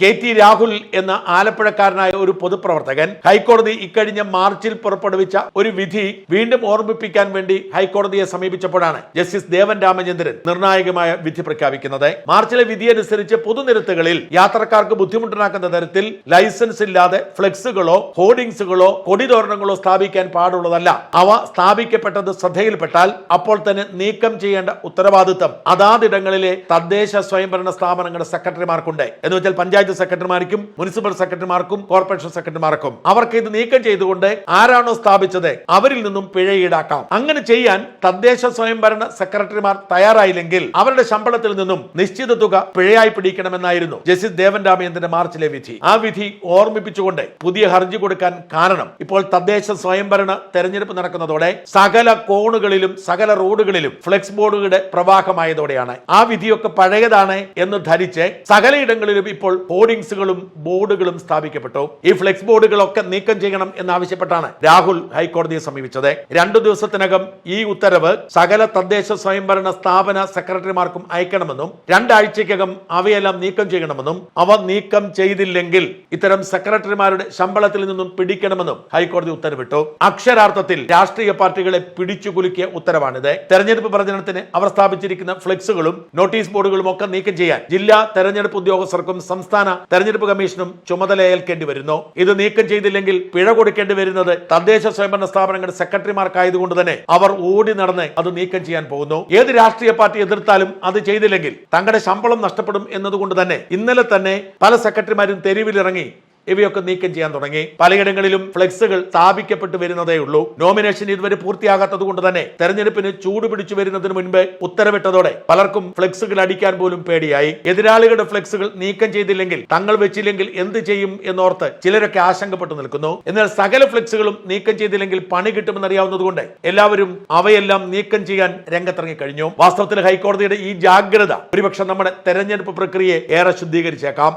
K T Rahul എന്ന ആലപ്പുഴക്കാരനായ ഒരു പൊതുപ്രവർത്തകൻ ഹൈക്കോടതി ഇക്കഴിഞ്ഞ മാർച്ചിൽ പുറപ്പെടുവിച്ച ഒരു വിധി വീണ്ടും ഓർമ്മിപ്പിക്കാൻ വേണ്ടി ഹൈക്കോടതിയെ സമീപിച്ചപ്പോഴാണ് ജസ്റ്റിസ് ദേവൻ രാമചന്ദ്രൻ നിർണായകമായ വിധി പ്രഖ്യാപിക്കുന്നത്. മാർച്ചിലെ വിധിയനുസരിച്ച് പൊതുനിരത്തുകളിൽ യാത്രക്കാർക്ക് ബുദ്ധിമുട്ടുണ്ടാക്കുന്ന തരത്തിൽ ലൈസൻസ് ഇല്ലാതെ ഫ്ലെക്സുകളോ ഹോർഡിംഗ്സുകളോ കൊടിതോരണങ്ങളോ സ്ഥാപിക്കാൻ പാടുള്ളതല്ല. അവ സ്ഥാപിക്കപ്പെട്ടത് ശ്രദ്ധയിൽപ്പെട്ടാൽ അപ്പോൾ തന്നെ നീക്കം ചെയ്യേണ്ട ഉത്തരവാദിത്തം അതാതിടങ്ങളിലെ തദ്ദേശ സ്വയംഭരണ സ്ഥാപനങ്ങളുടെ സെക്രട്ടറിമാർക്കുണ്ട്. എന്ന് വെച്ചാൽ പഞ്ചായത്ത് സെക്രട്ടറിമാർക്കും മുനിസിപ്പൽ സെക്രട്ടറിമാർക്കും കോർപ്പറേഷൻ സെക്രട്ടറിമാർക്കും അവർക്ക് ഇത് നീക്കം ചെയ്തുകൊണ്ട് ആരാണോ സ്ഥാപിച്ചത് അവരിൽ നിന്നും പിഴ ഈടാക്കാം. അങ്ങനെ ചെയ്യാൻ തദ്ദേശ സ്വയംഭരണ സെക്രട്ടറിമാർ തയ്യാറായില്ലെങ്കിൽ അവരുടെ ശമ്പളത്തിൽ നിന്നും നിശ്ചിത തുക പിഴയായി പിടിക്കണമെന്നായിരുന്നു ജസ്റ്റിസ് ദേവൻ രാമചന്ദ്രന്റെ മാർച്ചിലെ വിധി. ആ വിധി ഓർമ്മിപ്പിച്ചുകൊണ്ട് പുതിയ ഹർജി കൊടുക്കാൻ കാരണം ഇപ്പോൾ തദ്ദേശ സ്വയംഭരണ തെരഞ്ഞെടുപ്പ് നടക്കുന്നതോടെ സകല കോണുകളിലും സകല റോഡുകളിലും ഫ്ലെക്സ് ബോർഡുകളുടെ പ്രവാഹമായതോടെയാണ്. ആ വിധിയൊക്കെ പഴയതാണ് എന്ന് ധരിച്ച് സകലയിടങ്ങളിലും ഇപ്പോൾ ഹോർഡിംഗ്സുകളും ബോർഡുകളും സ്ഥാപിക്കപ്പെട്ടു. ഈ ഫ്ലെക്സ് ബോർഡുകളൊക്കെ നീക്കം ചെയ്യണം എന്നാവശ്യപ്പെട്ടാണ് രാഹുൽ ഹൈക്കോടതിയെ സമീപിച്ചത്. രണ്ടു ദിവസത്തിനകം ഈ ഉത്തരവ് സകല തദ്ദേശ സ്വയംഭരണ സ്ഥാപന സെക്രട്ടറിമാർക്കും അയക്കണമെന്നും രണ്ടാഴ്ചയ്ക്കകം അവയെല്ലാം നീക്കം ചെയ്യണമെന്നും അവ നീക്കം ചെയ്തില്ലെങ്കിൽ ഇത്തരം സെക്രട്ടറിമാരുടെ ശമ്പളത്തിൽ നിന്നും പിടിക്കണമെന്നും ഹൈക്കോടതി ഉത്തരവിട്ടു. അക്ഷരാർത്ഥത്തിൽ രാഷ്ട്രീയ പാർട്ടികളെ പിടിച്ചുകുലുക്കിയ ഉത്തരവാണിത്. തെരഞ്ഞെടുപ്പ് പ്രചരണത്തിന് അവർ സ്ഥാപിച്ചിരിക്കുന്ന ഫ്ലെക്സുകളും നോട്ടീസ് ബോർഡുകളും ഒക്കെ നീക്കം ചെയ്യാൻ ജില്ലാ തെരഞ്ഞെടുപ്പ് ഉദ്യോഗസ്ഥർക്കും സംസ്ഥാന തെരഞ്ഞെടുപ്പ് കമ്മീഷനും ചുമതല ഏൽക്കേണ്ടി വരുന്നു. ഇത് നീക്കം ചെയ്തില്ലെങ്കിൽ പിഴ കൊടുക്കേണ്ടി വരുന്നത് തദ്ദേശ സ്വയംഭരണ സ്ഥാപനങ്ങളുടെ സെക്രട്ടറിമാർക്കായതുകൊണ്ട് തന്നെ അവർ ഓടി നടന്ന് അത് നീക്കം ചെയ്യാൻ പോകുന്നു. ഏത് രാഷ്ട്രീയ പാർട്ടി എതിർത്താലും അത് ചെയ്തില്ലെങ്കിൽ തങ്ങളുടെ ശമ്പളം നഷ്ടപ്പെടും എന്നതുകൊണ്ട് തന്നെ ഇന്നലെ തന്നെ പല സെക്രട്ടറിമാരും തെരുവിലിറങ്ങി ഇവയൊക്കെ നീക്കം ചെയ്യാൻ തുടങ്ങി. പലയിടങ്ങളിലും ഫ്ലെക്സുകൾ സ്ഥാപിക്കപ്പെട്ടു വരുന്നതേ ഉള്ളൂ. നോമിനേഷൻ ഇതുവരെ പൂർത്തിയാകാത്തത് കൊണ്ട് തന്നെ തെരഞ്ഞെടുപ്പിന് ചൂട് പിടിച്ചു വരുന്നതിന് മുൻപ് ഉത്തരവിട്ടതോടെ പലർക്കും ഫ്ലെക്സുകൾ അടിക്കാൻ പോലും പേടിയായി. എതിരാളികളുടെ ഫ്ലെക്സുകൾ നീക്കം ചെയ്തില്ലെങ്കിൽ തങ്ങൾ വെച്ചില്ലെങ്കിൽ എന്ത് ചെയ്യും എന്നോർത്ത് ചിലരൊക്കെ ആശങ്കപ്പെട്ടു നിൽക്കുന്നു. എന്നാൽ സകല ഫ്ലെക്സുകളും നീക്കം ചെയ്തില്ലെങ്കിൽ പണി കിട്ടുമെന്നറിയാവുന്നതുകൊണ്ട് എല്ലാവരും അവയെല്ലാം നീക്കം ചെയ്യാൻ രംഗത്തിറങ്ങി കഴിഞ്ഞു. വാസ്തവത്തിൽ ഹൈക്കോടതിയുടെ ഈ ജാഗ്രത ഒരുപക്ഷെ നമ്മുടെ തെരഞ്ഞെടുപ്പ് പ്രക്രിയയെ ഏറെ ശുദ്ധീകരിച്ചേക്കാം.